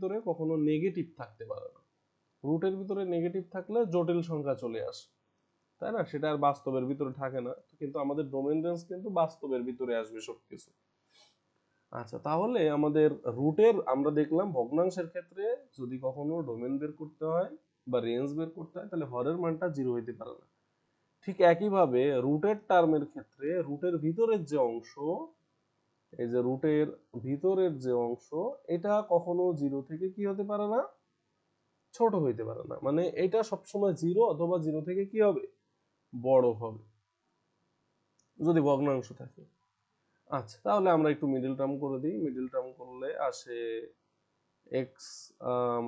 ভিতরে কখনো নেগেটিভ থাকতে পারে না। রুটের ভিতরে নেগেটিভ থাকলে জটিল সংখ্যা চলে আসে। তাই না? সেটা আর বাস্তবের ভিতরে থাকে না। কিন্তু আমাদের ডোমেন রেঞ্জ কিন্তু বাস্তবের ভিতরে আসবে সবকিছু। আচ্ছা তাহলে আমাদের রুটের আমরা দেখলাম ভগ্নাংশের ক্ষেত্রে যদি কখনো ডোমেন বের করতে হয় বা রেঞ্জ বের করতে হয়, তাহলে হরের মানটা জিরো হইতে পারে না। ঠিক একইভাবে রুটের টার্মের ক্ষেত্রে রুটের ভিতরের যে অংশ এই যে রুটের ভিতরের যে অংশ, এটা কখনো জিরো থেকে কি হতে পারে না? ছোট হইতে পারে না। মানে এটা সবসময় জিরো অথবা জিরো থেকে কি হবে? বড় হবে। যদি ভগ্নাংশ থাকে। আচ্ছা তাহলে আমরা একটু মিডল টার্ম করে দিই। মিডল টার্ম করলে আসে x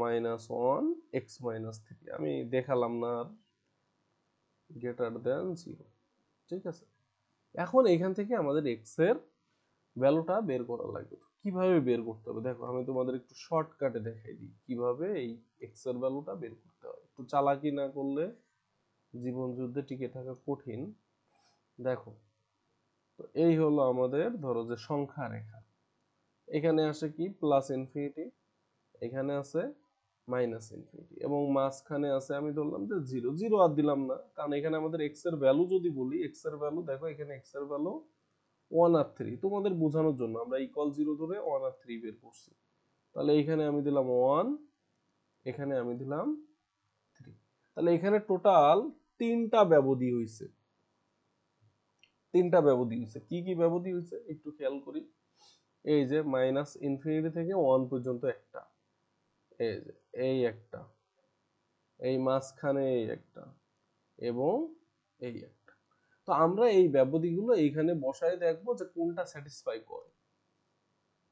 minus one x minus three আমি দেখালাম না আর গ্রেটার দেন জিরো ঠিক আছে? এখন এখান থেকে আমাদের এক্সের ভ্যালুটা বের করা লাগবে। কীভাবে বের করতে হবে? দেখো, আমি তোমাদের একটু শর্টকাটে দেখাই দিই। কীভাবে এই এক্সের ভ্যালুটা বের করতে হয়? একটু চালাকি না করলে জীবন যুদ্ধে টিকে থাকা কঠিন। দেখো, তো এই হলো আমাদের ধরো যে সংখ্যা রেখা। এখানে আসে কি? প্লাস ইনফিনিটি এখানে আছে মাইনাস ইনফিনিটি এবং মাঝখানে আছে আমি ধরলাম যে জিরো জিরো আর দিলাম না, কারণ এখানে আমাদের এক্সের ভ্যালু যদি বলি এক্সের ভ্যালু দেখো এখানে এক্সের ভ্যালু ওয়ান আর থ্রি তোমাদের বোঝানোর জন্য আমরা ইকুয়াল জিরো ধরে ওয়ান আর থ্রি বের করছি। তাহলে এখানে আমি দিলাম ওয়ান এখানে আমি দিলাম থ্রি তাহলে এখানে টোটাল তিনটা ব্যবধি হয়েছে তিনটা ব্যবধি হয়েছে কি কি ব্যবধি হয়েছে একটু খেয়াল করি। এই যে মাইনাস ইনফিনিটি থেকে ওয়ান পর্যন্ত একটা। এই যে, এই একটা। এই মাঝখানে এই একটা। এবং এই একটা। তো আমরা এই ব্যবধিগুলো এইখানে বসায় দেখব যে কোনটা স্যাটিসফাই করে।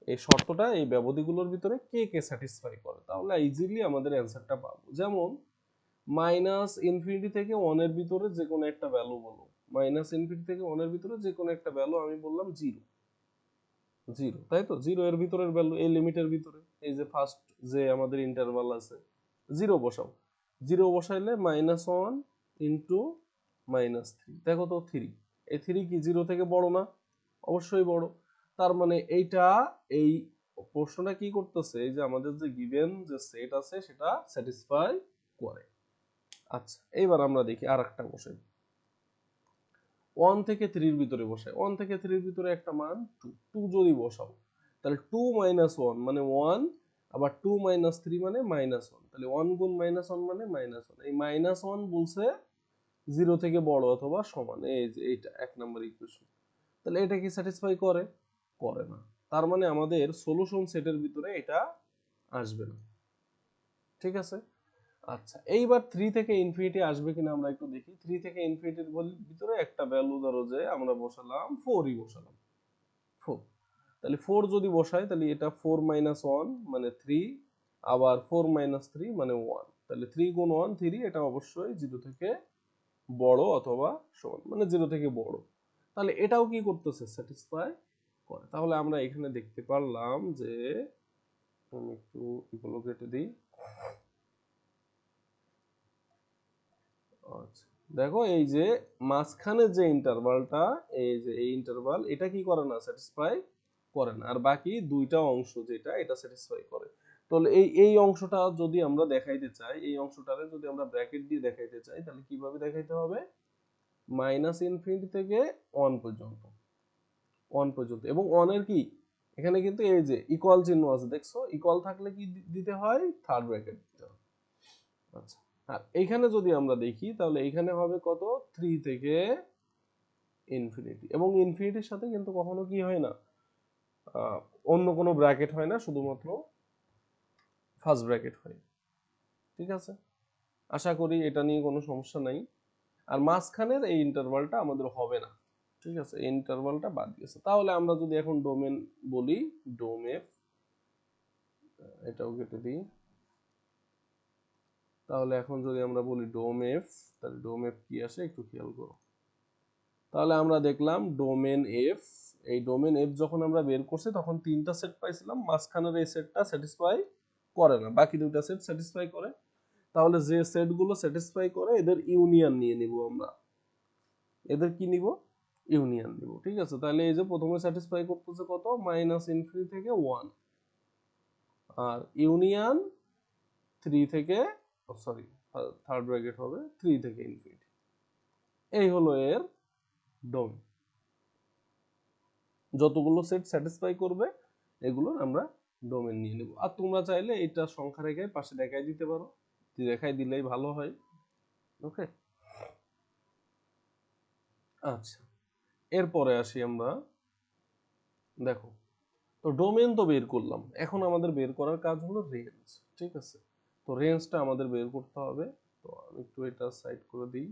এই শর্তটা এই ব্যবধিগুলোর ভিতরে কে কে স্যাটিসফাই করে? তাহলে ইজিলি আমাদের অ্যান্সারটা পাবো। যেমন মাইনাস ইনফিনিটি থেকে ওয়ানের ভিতরে যে কোনো একটা ভ্যালু বলো। মাইনাস ইনফিনিটি থেকে ওয়ানের ভিতরে যে কোনো একটা ভ্যালু আমি বললাম জিরো জিরো তাই তো? জিরো এর ভিতরের ভ্যালু এই লিমিটের ভিতরে। এই যে ফার্স্ট যে আমাদের ইন্টারভাল আছে জিরো বসাও। Zero বসাইলে minus one into minus three দেখো তো থ্রি এই থ্রি কি জিরো থেকে বড় না? অবশ্যই বড়। তার মানে এইটা, এই প্রশ্নটা কি করতেছে? এই যে আমাদের যে গিভেন যে সেট আছে, সেটা স্যাটিসফাই করে। আচ্ছা এইবার আমরা দেখি আর একটা বসাই ওয়ান থেকে থ্রির ভিতরে বসাই। ওয়ান থেকে থ্রির ভিতরে একটা মান টু টু যদি বসাও, তাহলে টু মাইনাস ওয়ান মানে ওয়ান আবার টু মাইনাস থ্রি মানে মাইনাস ওয়ান তাহলে ওয়ান গুণ মাইনাস ওয়ান মানে মাইনাস ওয়ান এই মাইনাস ওয়ান বলছে জিরো থেকে বড় অথবা সমান। এই যে এইটা, এক নম্বর ইকুয়েশন তাহলে এটা কি স্যাটিসফাই করে? করে না। তার মানে আমাদের সলিউশন সেটের ভিতরে এটা আসবে না। ঠিক আছে? আচ্ছা এইবার থ্রি থেকে ইনফিনিটি আসবে কিনা আমরা একটু দেখি। থ্রি থেকে ইনফিনিটির ভিতরে একটা ভ্যালু ধরো যে আমরা বসালাম ফোরই বসালাম। ফোর তাহলে ফোর যদি বসাই, তাহলে এটা ফোর মাইনাস ওয়ান মানে থ্রি আবার ফোর মাইনাস থ্রি মানে ওয়ান তাহলে থ্রি গুণ ওয়ান থ্রি এটা অবশ্যই জিরো থেকে বড় অথবা সমান মানে জিরো থেকে বড়। তাহলে এটাও কি করতেছে? স্যাটিসফাই করে। তাহলে আমরা এখানে দেখতে পারলাম যে, আমি একটু এগুলো কেটে দিই। আচ্ছা দেখো এই যে মাঝখানে যে ইন্টারভালটা এই যে এই ইন্টারভাল এটা কি করে না? স্যাটিসফাই করে না। আর বাকি দুইটা অংশ যেটা, এটা স্যাটিসফাই করে। তাহলে এই এই অংশটা যদি আমরা দেখাইতে চাই, এই অংশটারে যদি আমরা ব্র্যাকেট দিয়ে দেখাইতে চাই, তাহলে কীভাবে দেখাইতে হবে? মাইনাস ইনফিনিটি থেকে ওয়ান পর্যন্ত। ওয়ান পর্যন্ত। এবং ওয়ানের কি? এখানে কিন্তু এই যে ইকুয়াল চিহ্ন আছে, দেখছ? ইকুয়াল থাকলে কি দিতে হয়? থার্ড ব্র্যাকেট দিতে হয় আচ্ছা আর এইখানে যদি আমরা দেখি, তাহলে এইখানে হবে কত? থ্রি থেকে ইনফিনিটি এবং ইনফিনিটির সাথে কিন্তু কখনো কি হয় না? অন্য কোনো ব্র্যাকেট হয় না, শুধুমাত্র ফার্স্ট ব্র্যাকেট হয়। ঠিক আছে? আশা করি এটা নিয়ে কোনো সমস্যা নাই। আর মাঝখানের এই ইন্টারভালটা আমাদের হবে না। ঠিক আছে? এই ইন্টারভালটা বাদ গেছে তাহলে আমরা যদি এখন ডোমেন বলি ডোমেফ এটাও কেটে দিই। তাহলে এখন যদি আমরা বলি ডোমেফ তাহলে ডোমেফ কি আসে? একটু খেয়াল করো। তাহলে আমরা দেখলাম ডোমেন এফ এই ডোমেন এফ যখন আমরা বের করছি, তখন তিনটা সেট পাইছিলাম। মাঝখানের এই সেটটা স্যাটিসফাই করে না, বাকি দুইটা সেট স্যাটিসফাই করে। তাহলে যে সেটগুলো স্যাটিসফাই করে, এদের ইউনিয়ন নিয়ে নিব আমরা। এদের কি নিব? ইউনিয়ন নিব, ঠিক আছে? তাহলে এই যে প্রথমে স্যাটিসফাই করতেছে কত? মাইনাস ইনফিনিটি থেকে ওয়ান আর ইউনিয়ন থ্রি থেকে সরি থার্ড ব্র্যাকেট হবে থ্রি থেকে ইনফিনিটি এই হলো এর ডোমেন যতগুলো সেট স্যাটিসফাই করবে এগুলোর আমরা ডোমেন নিয়ে নেব। আর তোমরা চাইলে এটা সংখ্যা রেখায় পাশে দেখাই দিতে পারো। দেখাই দিলেই ভালো হয়। ওকে আচ্ছা। এরপরে আসি আমরা। দেখো, তো ডোমেন তো বের করলাম। এখন আমাদের বের করার কাজ হলো রেঞ্জ ঠিক আছে? তো রেঞ্জটা আমাদের বের করতে হবে। তো আমি একটু এটা সাইড করে দিই।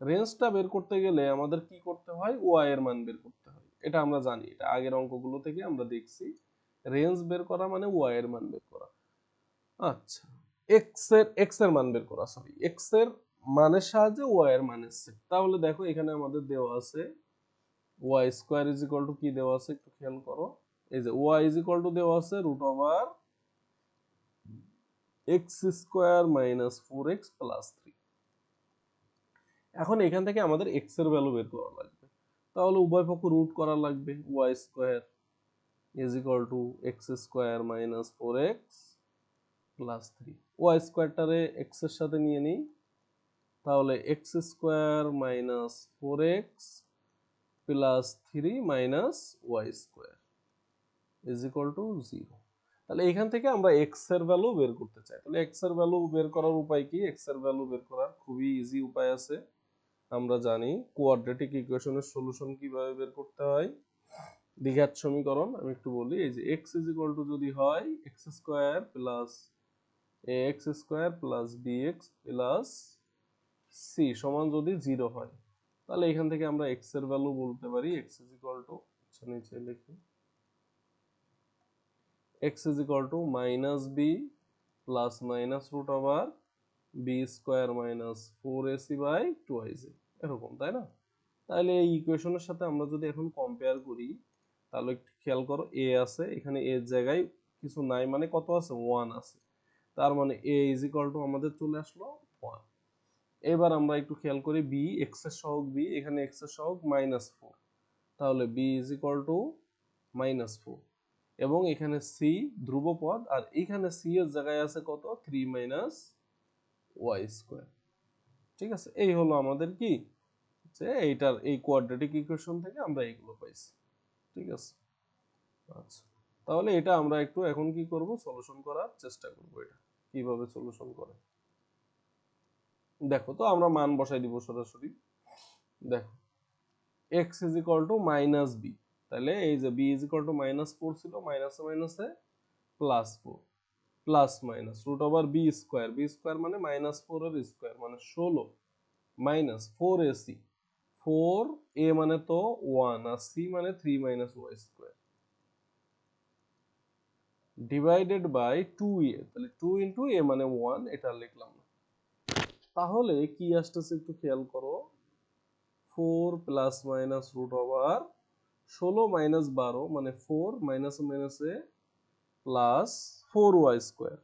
রেঞ্জটা বের করতে গেলে আমাদের কি করতে হয়? ওয়াই এর মান বের করতে হয়। এটা আমরা জানি। এটা আগের অঙ্কগুলো থেকে আমরা দেখছি। রেঞ্জ বের করা মানে ওয়াই এর মান বের করা। আচ্ছা এক্সের এক্সের মান বের করা সরি এক্সের মানের সাহায্যে ওয়াই এর মানের সেট তাহলে দেখো এখানে আমাদের দেওয়া আছে y square is equal to কি দেওয়া আছে একটু খেয়াল করো। এই যে ওয়াই ইজ ইকুয়াল টু দেওয়া আছে root over x square minus four x plus three এখন এখান থেকে আমাদের এক্সের ভ্যালু বের করা লাগবে। তাহলে উভয় পক্ষ রুট করা লাগবে y square equal to x square minus four x plus three y স্কোয়ারটারে এক্সের সাথে নিয়ে নিই। তাহলে x square four x plus three minus y square is equal to zero তাহলে এখান থেকে আমরা এক্সের ভ্যালু বের করতে চাই। তাহলে এক্সের ভ্যালু বের করার উপায় কি? এক্সের ভ্যালু বের করার খুবই ইজি উপায় আছে। আমরা জানি কোয়াড্রেটিক ইকুয়েশনের সলিউশন কীভাবে বের করতে হয়? দ্বিঘাত সমীকরণ, আমি একটু বলি, এই যে এক্স ইজ ইকুয়াল টু যদি হয় x square plus a x square plus b x plus c সমান যদি জিরো হয়, তাহলে এখান থেকে আমরা এক্সের ভ্যালু বলতে পারি এক্স ইজ ইকুয়াল টু আচ্ছা নিচে লিখি x is equal to minus b plus minus root over b square minus four a c by two I see এরকম, তাই না? তাহলে এই ইকুয়েশনের সাথে আমরা যদি এখন কম্পেয়ার করি তাহলে একটু খেয়াল করো এ আছে, এখানে এর জায়গায় কিছু নাই মানে কত আছে? ওয়ান আছে। তার মানে এ ইজ ইকুয়াল টু আমাদের চলে আসলো ওয়ান এবার আমরা একটু খেয়াল করি বি এক্সের সহগ বি এখানে এক্সের সহগ মাইনাস ফোর তাহলে b is equal to minus four এবং এখানে সি ধ্রুবপদ, আর এখানে সি এর জায়গায় আছে কত? থ্রি মাইনাস ওয়াই স্কোয়ার ঠিক আছে? এই হলো আমাদের কি? যে এইটার, এই কোয়াড্রেটিক ইকুয়েশন থেকে আমরা এগুলো পাইছি। ঠিক আছে? আচ্ছা। তাহলে এটা আমরা একটু এখন কি করব? সলিউশন করার চেষ্টা করব এটা। কীভাবে সলিউশন করে? দেখো তো, আমরা মান বসাই দিব সরাসরি। দেখো। x is equal to minus b তাহলে এই যে b is equal to minus four ছিল মাইনাসে মাইনাসে plus four plus minus root over b square b square মানে মাইনাস ফোর এর স্কোয়ার মানে ষোলো। Minus four a c four a মানে তো ওয়ান আর সি মানে three minus y square. Divided by two a, তাহলে টু ইন্টু এ মানে ওয়ান, এটা লিখলাম তাহলে কি আসতেছে একটু খেয়াল করো। Four plus minus root over ষোলো মাইনাস বারো মানে ফোর মাইনাস মাইনাসে plus four y square.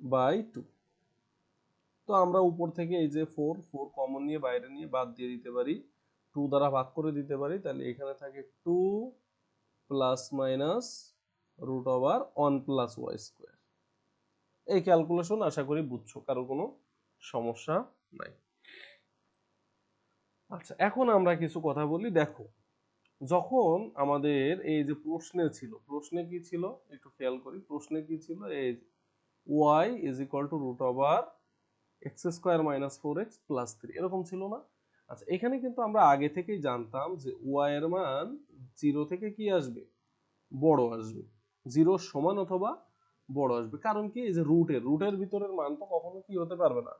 By two. তো আমরা উপর থেকে এই যে ফোর ফোর কমন নিয়ে, বাইরে নিয়ে বাদ দিয়ে দিতে পারি। টু দ্বারা ভাগ করে দিতে পারি, তাহলে এখানে থাকে two plus minus root over one plus y square এই ক্যালকুলেশন আশা করি বুঝছ কারও কোনো সমস্যা নাই। আচ্ছা এখন আমরা কিছু কথা বলি, দেখো, যখন আমাদের এই যে প্রশ্নে ছিল, প্রশ্নে কি ছিল? একটু খেয়াল করি, প্রশ্নে কি ছিল? এই y is equal to root over x square minus four x plus three. এরকম ছিল না? আচ্ছা এখানে কিন্তু আমরা আগে থেকেই জানতাম যে ওয়াই এর মান জিরো থেকে কি আসবে? বড় আসবে। জিরোর সমান অথবা বড় আসবে। কারণ কি? এই যে রুটের রুটের ভিতরের মান তো কখনো কি হতে পারবে না।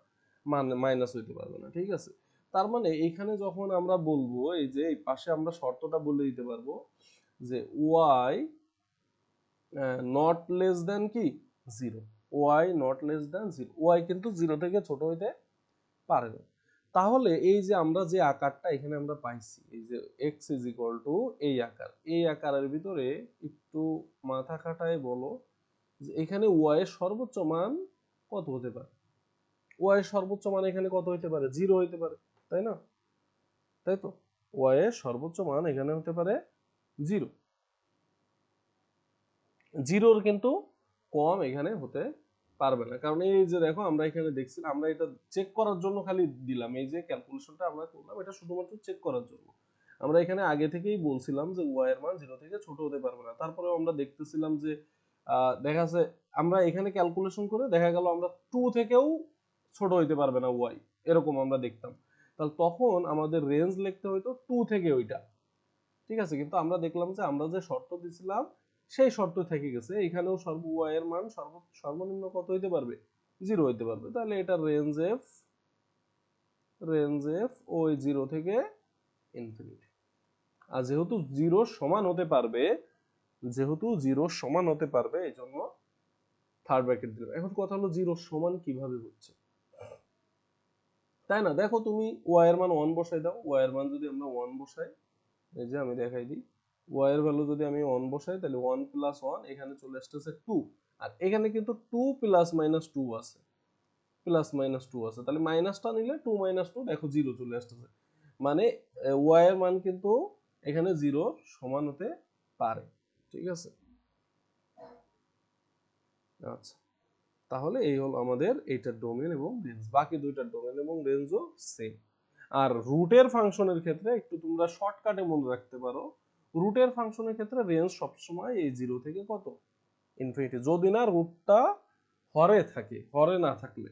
মান মাইনাস হইতে পারবে না, ঠিক আছে? তার মানে এইখানে যখন আমরা বলব, এই যে এই পাশে আমরা শর্তটা বলে দিতে পারব যে ওয়াই নট লেস দেন কি? Zero. Y not less than zero. Y কিন্তু জিরো থেকে ছোট হইতে পারে না। তাহলে এই যে আমরা যে আকারটা এখানে আমরা পাইছি, এই যে এক্স ইজ ইকুয়াল টু এই আকার, এই আকারের ভিতরে একটু মাথা খাটায় বলো যে এখানে ওয়াই এর সর্বোচ্চ মান কত হতে পারে? ওয়াই এর সর্বোচ্চ মান এখানে কত হতে পারে? জিরো হইতে পারে, তাই না? তাই তো? ওয়াই এর সর্বোচ্চ মান এখানে হতে পারে জিরো। জিরোর কিন্তু কম এখানে হতে পারবে না। কারণ এই যে দেখো, আমরা এখানে দেখছি, আমরা এটা চেক করার জন্য খালি দিলাম। এই যে ক্যালকুলেশনটা আমরা করলাম, এটা শুধুমাত্র চেক করার জন্য। আমরা এখানে আগে থেকেই বলছিলাম যে ওয়াই এর মান জিরো থেকে ছোট হতে পারবে না। তারপরে আমরা দেখতেছিলাম যে দেখা যাচ্ছে আমরা এখানে ক্যালকুলেশন করে দেখা গেল আমরা টু থেকেও ছোট হইতে পারবে না ওয়াই এরকম আমরা দেখতাম। তাহলে তখন আমাদের রেঞ্জ লিখতে হইতো টু থেকে ওইটা। ঠিক আছে? কিন্তু আমরা দেখলাম যে আমরা যে শর্ত দিছিলাম সেই শর্ত থেকে গেছে। এখানেও সর্ব ওয়াই এর মান সর্ব, সর্বনিম্ন কত হইতে পারবে? জিরো হইতে পারবে। তাহলে এটা রেঞ্জ এফ রেঞ্জ এফ ওই জিরো থেকে ইনফিনিটি আর যেহেতু জিরো সমান হতে পারবে, যেহেতু জিরো সমান হতে পারবে এই জন্য থার্ড ব্র্যাকেট দিলাম। এখন কথা হলো জিরো সমান কীভাবে হচ্ছে? তাই না? দেখো তুমি ওয়াই এর মান ওয়ান বসাই দাও। ওয়াই এর মান যদি আমরা ওয়ান বসাই, এই যে আমি দেখাই দিই। ওয়াই এর ভ্যালু যদি আমি ওয়ান বসাই, তাহলে ওয়ান প্লাস ওয়ান এখানে চলে আসতেছে টু আর এখানে কিন্তু টু প্লাস মাইনাস টু আছে। প্লাস মাইনাস টু আছে। তাহলে মাইনাসটা নিলে টু মাইনাস টু দেখো জিরো চলে আসতেছে। মানে ওয়াই এর মান কিন্তু এখানে জিরো সমান হতে পারে। ঠিক আছে? আচ্ছা। তাহলে এই হলো আমাদের এইটার ডোমেন এবং রেঞ্জ বাকি দুইটার ডোমেন এবং রেঞ্জও সেম আর রুটের ফাংশনের ক্ষেত্রে একটু তোমরা শর্টকাটে মনে রাখতে পারো। রুটের ফাংশনের ক্ষেত্রে রেঞ্জ সবসময় এই জিরো থেকে কত? ইনফিনিটি যদি না রুটটা হরে থাকে, হরে না থাকলে।